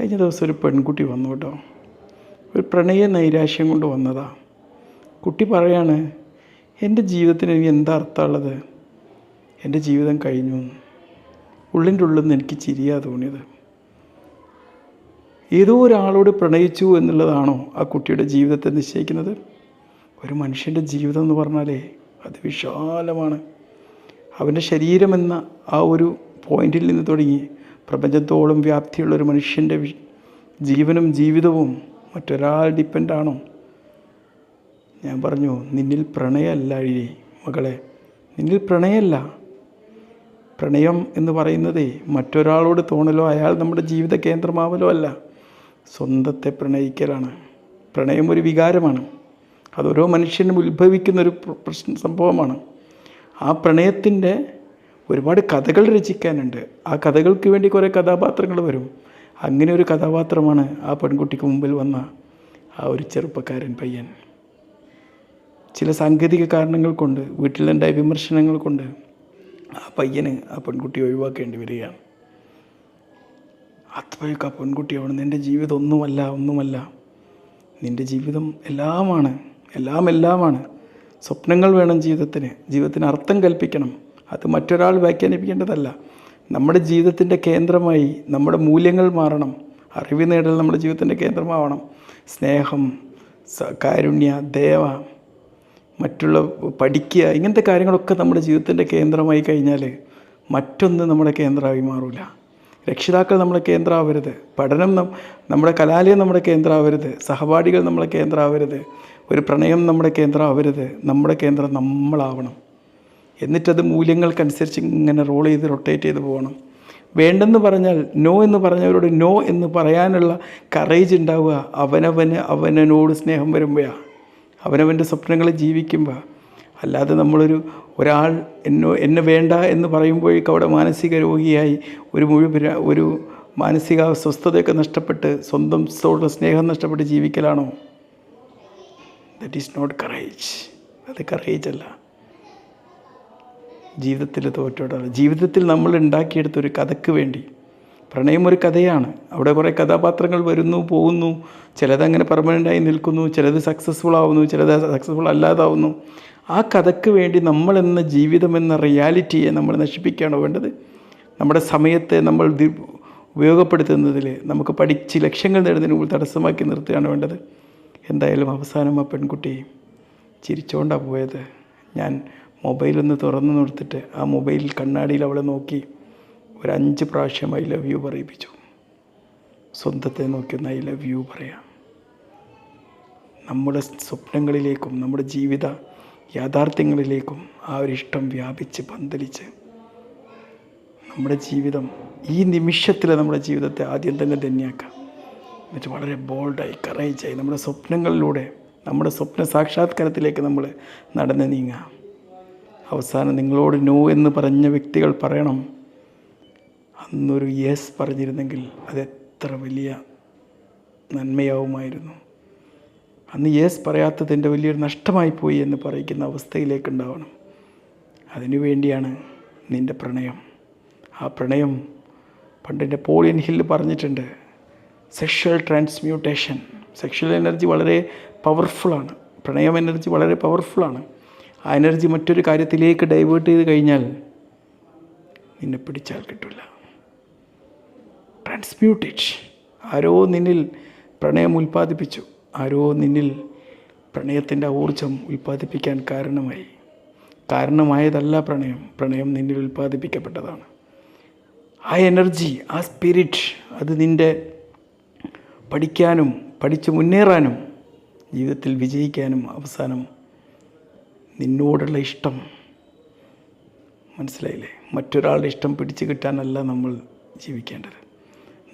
കഴിഞ്ഞ ദിവസം ഒരു പെൺകുട്ടി വന്നു കേട്ടോ. ഒരു പ്രണയ നൈരാശ്യം കൊണ്ട് വന്നതാ. കുട്ടി പറയാണ് എന്റെ ജീവിതത്തിന് ഇനി എന്താ അർത്ഥമുള്ളത്? എന്റെ ജീവിതം കഴിഞ്ഞു. ഉള്ളിന്റെ ഉള്ളിൽ നിന്ന് എനിക്ക് ചിരിയാ തോന്നിയത്. ഏതോ ഒരാളോട് പ്രണയിച്ചു എന്നുള്ളതാണോ ആ കുട്ടിയുടെ ജീവിതത്തെ നിശ്ചയിക്കുന്നത്? ഒരു മനുഷ്യന്റെ ജീവിതം എന്ന് പറഞ്ഞാലേ അത് വിശാലമാണ്. അവന്റെ ശരീരമെന്ന ആ ഒരു പോയിന്റിൽ നിന്ന് തുടങ്ങി പ്രപഞ്ചത്തോളം വ്യാപ്തിയുള്ള ഒരു മനുഷ്യന്റെ ജീവനും ജീവിതവും മറ്റൊരാൾ ഡിപ്പെൻഡാണോ? ഞാൻ പറഞ്ഞു നിന്നിൽ പ്രണയമല്ല ഇഴി മകളെ. നിന്നിൽ പ്രണയമല്ല പ്രണയം എന്ന് പറയുന്നതേ മറ്റൊരാളോട് തോന്നലോ അയാൾ നമ്മുടെ ജീവിത കേന്ദ്രമാവലോ അല്ല. സ്വന്തത്തെ പ്രണയിക്കലാണ്. പ്രണയം ഒരു വികാരമാണ്. അത് ഓരോ മനുഷ്യനും ഉത്ഭവിക്കുന്ന ഒരു പ്രശ്ന സംഭവമാണ്. ആ പ്രണയത്തിന്റെ ഒരുപാട് കഥകൾ രചിക്കാനുണ്ട്. ആ കഥകൾക്ക് വേണ്ടി കുറേ കഥാപാത്രങ്ങൾ വരും. അങ്ങനെ ഒരു കഥാപാത്രമാണ് ആ പെൺകുട്ടിക്ക് മുമ്പിൽ വന്ന ആ ഒരു ചെറുപ്പക്കാരൻ പയ്യൻ. ചില സാങ്കേതിക കാരണങ്ങൾ കൊണ്ട് വീട്ടിലുണ്ടായ വിമർശനങ്ങൾ കൊണ്ട് ആ പയ്യന് ആ പെൺകുട്ടി ഒഴിവാക്കേണ്ടി വരികയാണ്. അത്രയൊക്കെ ആ പെൺകുട്ടി ആവണം നിന്റെ ജീവിതം ഒന്നുമല്ല ഒന്നുമല്ല. നിന്റെ ജീവിതം എല്ലാമാണ് എല്ലാം എല്ലാമാണ് സ്വപ്നങ്ങൾ വേണം ജീവിതത്തിന്. ജീവിതത്തിന് അർത്ഥം കൽപ്പിക്കണം. അത് മറ്റൊരാൾ വ്യാഖ്യാനിപ്പിക്കേണ്ടതല്ല. നമ്മുടെ ജീവിതത്തിന്റെ കേന്ദ്രമായി നമ്മുടെ മൂല്യങ്ങൾ മാറണം. അറിവ് നേടൽ നമ്മുടെ ജീവിതത്തിന്റെ കേന്ദ്രമാവണം. സ്നേഹം കാരുണ്യ ദേവ മറ്റുള്ള പഠിക്കുക ഇങ്ങനത്തെ കാര്യങ്ങളൊക്കെ നമ്മുടെ ജീവിതത്തിന്റെ കേന്ദ്രമായി കഴിഞ്ഞാൽ മറ്റൊന്ന് നമ്മുടെ കേന്ദ്രമായി മാറില്ല രക്ഷിതാക്കൾ നമ്മുടെ കേന്ദ്രമാവരുത് പഠനം നമ്മുടെ കലാലയം നമ്മുടെ കേന്ദ്രമാവരുത് സഹപാഠികൾ നമ്മുടെ കേന്ദ്രമാവരുത് ഒരു പ്രണയം നമ്മുടെ കേന്ദ്രമാവരുത് നമ്മുടെ കേന്ദ്രം നമ്മളാവണം. എന്നിട്ടത് മൂല്യങ്ങൾക്കനുസരിച്ച് ഇങ്ങനെ റോൾ ചെയ്ത് റൊട്ടേറ്റ് ചെയ്ത് പോകണം. വേണ്ടെന്ന് പറഞ്ഞാൽ നോ എന്ന് പറഞ്ഞവരോട് നോ എന്ന് പറയാനുള്ള കറേജ് ഉണ്ടാവുക. അവനവന് അവനോട് സ്നേഹം വരുമ്പോഴാണ് അവനവന്റെ സ്വപ്നങ്ങളെ ജീവിക്കുമ്പോൾ അല്ലാതെ നമ്മളൊരു ഒരാൾ എന്നോ എന്നെ വേണ്ട എന്ന് പറയുമ്പോഴേക്കും അവിടെ മാനസിക രോഗിയായി ഒരു മുഴുവൻ ഒരു മാനസിക സ്വസ്ഥതയൊക്കെ നഷ്ടപ്പെട്ട് സ്വന്തം സ്വന്തം സ്നേഹം നഷ്ടപ്പെട്ട് ജീവിക്കലാണോ? ദറ്റ് ഈസ് നോട്ട് കറേജ് അത് കറേജ് അല്ല. ജീവിതത്തിൽ തോറ്റോടാണ്. ജീവിതത്തിൽ നമ്മൾ ഉണ്ടാക്കിയെടുത്ത ഒരു കഥയ്ക്ക് വേണ്ടി. പ്രണയം ഒരു കഥയാണ്. അവിടെ കുറേ കഥാപാത്രങ്ങൾ വരുന്നു പോകുന്നു. ചിലതങ്ങനെ പെർമനന്റായി നിൽക്കുന്നു. ചിലത് സക്സസ്ഫുൾ ആവുന്നു. ചിലത് സക്സസ്ഫുൾ അല്ലാതാവുന്നു. ആ കഥയ്ക്ക് വേണ്ടി നമ്മൾ എന്ന ജീവിതം എന്ന റിയാലിറ്റിയെ നമ്മൾ നശിപ്പിക്കുകയാണോ വേണ്ടത്. നമ്മുടെ സമയത്തെ നമ്മൾ ഉപയോഗപ്പെടുത്തുന്നതിൽ നമുക്ക് പഠിച്ച് ലക്ഷ്യങ്ങൾ നേടുന്നതിന് മുമ്പ് തടസ്സമാക്കി നിർത്തുകയാണ് വേണ്ടത്. എന്തായാലും അവസാനം ആ പെൺകുട്ടി ചിരിച്ചുകൊണ്ടാണ് പോയത്. ഞാൻ മൊബൈലൊന്ന് തുറന്നു നിർത്തിട്ട് ആ മൊബൈൽ കണ്ണാടിയിൽ അവളെ നോക്കി ഒരു അഞ്ച് പ്രാവശ്യം ഐ ലവ് യു പറയിപ്പിച്ചു. സ്വന്തത്തെ നോക്കിയൊന്ന് ഐ ലവ് യു പറയാം. നമ്മുടെ സ്വപ്നങ്ങളിലേക്കും നമ്മുടെ ജീവിത യാഥാർത്ഥ്യങ്ങളിലേക്കും ആ ഒരു ഇഷ്ടം വ്യാപിച്ച് പന്തലിച്ച് നമ്മുടെ ജീവിതം ഈ നിമിഷത്തിൽ നമ്മുടെ ജീവിതത്തെ ആദ്യം തന്നെ ധന്യാക്കാം. എന്നിട്ട് വളരെ ബോൾഡായി കറേജായി നമ്മുടെ സ്വപ്നങ്ങളിലൂടെ നമ്മുടെ സ്വപ്ന സാക്ഷാത്കാരത്തിലേക്ക് നമ്മൾ നടന്ന് നീങ്ങാം. അവസാനം നിങ്ങളോട് നോ എന്ന് പറഞ്ഞ വ്യക്തികൾ പറയണം. അന്നൊരു യെസ് പറഞ്ഞിരുന്നെങ്കിൽ അത് എത്ര വലിയ നന്മയാവുമായിരുന്നു. അന്ന് യെസ് പറയാത്തതിന്റെ വലിയൊരു നഷ്ടമായി പോയി എന്ന് പറയിക്കുന്ന അവസ്ഥയിലേക്കുണ്ടാവണം അതിനുവേണ്ടിയാണ് അതിനു വേണ്ടിയാണ് നിന്റെ പ്രണയം. ആ പ്രണയം പണ്ട് പോളിയൻ ഹിൽ പറഞ്ഞിട്ടുണ്ട് സെക്ഷൽ ട്രാൻസ്മ്യൂട്ടേഷൻ സെക്ഷൽ എനർജി വളരെ പവർഫുള്ളാണ് പ്രണയം എനർജി വളരെ പവർഫുള്ളാണ് ആ എനർജി മറ്റൊരു കാര്യത്തിലേക്ക് ഡൈവേർട്ട് ചെയ്ത് കഴിഞ്ഞാൽ നിന്നെ പിടിച്ചാൽ കിട്ടില്ല ട്രാൻസ്മ്യൂട്ടേഷൻ ആരോ നിന്നിൽ പ്രണയം ഉൽപ്പാദിപ്പിച്ചു. ആരോ നിന്നിൽ പ്രണയത്തിന്റെ ഊർജം ഉൽപ്പാദിപ്പിക്കാൻ കാരണമായി. കാരണമായതല്ല പ്രണയം. പ്രണയം നിന്നിൽ ഉൽപ്പാദിപ്പിക്കപ്പെട്ടതാണ്. ആ എനർജി ആ സ്പിരിറ്റ് അത് നിന്റെ പഠിക്കാനും പഠിച്ച് മുന്നേറാനും ജീവിതത്തിൽ വിജയിക്കാനും അവസാനം നിന്നോടുള്ള ഇഷ്ടം. മനസ്സിലായില്ലേ? മറ്റൊരാളുടെ ഇഷ്ടം പിടിച്ചു കിട്ടാനല്ല നമ്മൾ ജീവിക്കേണ്ടത്.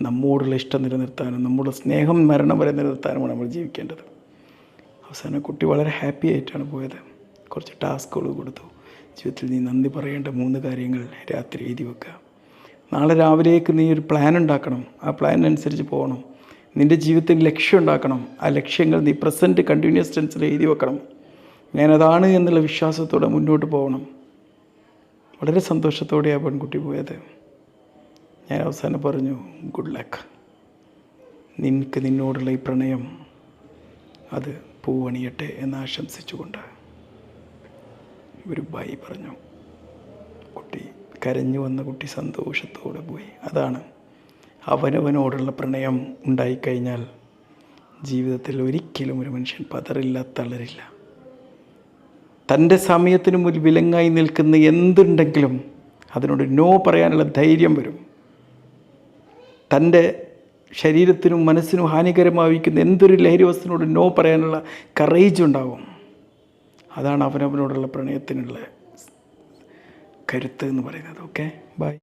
നമ്മോടുള്ള ഇഷ്ടം നിലനിർത്താനും നമ്മുടെ സ്നേഹം മരണം വരെ നിലനിർത്താനുമാണ് നമ്മൾ ജീവിക്കേണ്ടത്. അവസാനം കുട്ടി വളരെ ഹാപ്പി ആയിട്ടാണ് പോയത്. കുറച്ച് ടാസ്കുകൾ കൊടുത്തു. ജീവിതത്തിൽ നീ നന്ദി പറയേണ്ട മൂന്ന് കാര്യങ്ങൾ രാത്രി എഴുതി വെക്കുക. നാളെ രാവിലേക്ക് നീ ഒരു പ്ലാൻ ഉണ്ടാക്കണം. ആ പ്ലാനിനനുസരിച്ച് പോകണം. നിന്റെ ജീവിതത്തിൽ ലക്ഷ്യം ഉണ്ടാക്കണം. ആ ലക്ഷ്യങ്ങൾ നീ പ്രസന്റ് കണ്ടിന്യൂസ് ടെൻസിൽ എഴുതി വെക്കണം. ഞാനതാണ് എന്നുള്ള വിശ്വാസത്തോടെ മുന്നോട്ട് പോകണം. വളരെ സന്തോഷത്തോടെ ആ പെൺകുട്ടി പോയത്. ഞാൻ അവസാനം പറഞ്ഞു ഗുഡ് ലക്ക് നിനക്ക് നിന്നോടുള്ള ഈ പ്രണയം അത് പൂവണിയട്ടെ എന്ന് ആശംസിച്ചുകൊണ്ട്. ഒരു ബായി പറഞ്ഞു. കുട്ടി കരഞ്ഞു വന്ന കുട്ടി സന്തോഷത്തോടെ പോയി. അതാണ് അവനവനോടുള്ള പ്രണയം ഉണ്ടായിക്കഴിഞ്ഞാൽ ജീവിതത്തിൽ ഒരിക്കലും ഒരു മനുഷ്യൻ പതറില്ല തളരില്ല. തന്റെ സമയത്തിന് മുന്നിൽ വിലങ്ങായി നിൽക്കുന്ന എന്തുണ്ടെങ്കിലും അതിനോട് നോ പറയാനുള്ള ധൈര്യം വരും. തന്റെ ശരീരത്തിനും മനസ്സിനും ഹാനികരമായിരിക്കുന്ന എന്തൊരു ലഹരി വസ്തുവിനോട് നോ പറയാനുള്ള കറേജ് ഉണ്ടാവും. അതാണ് അവനവനോടുള്ള പ്രണയത്തിനുള്ള കരുത്ത് എന്ന് പറയുന്നത്. Okay bye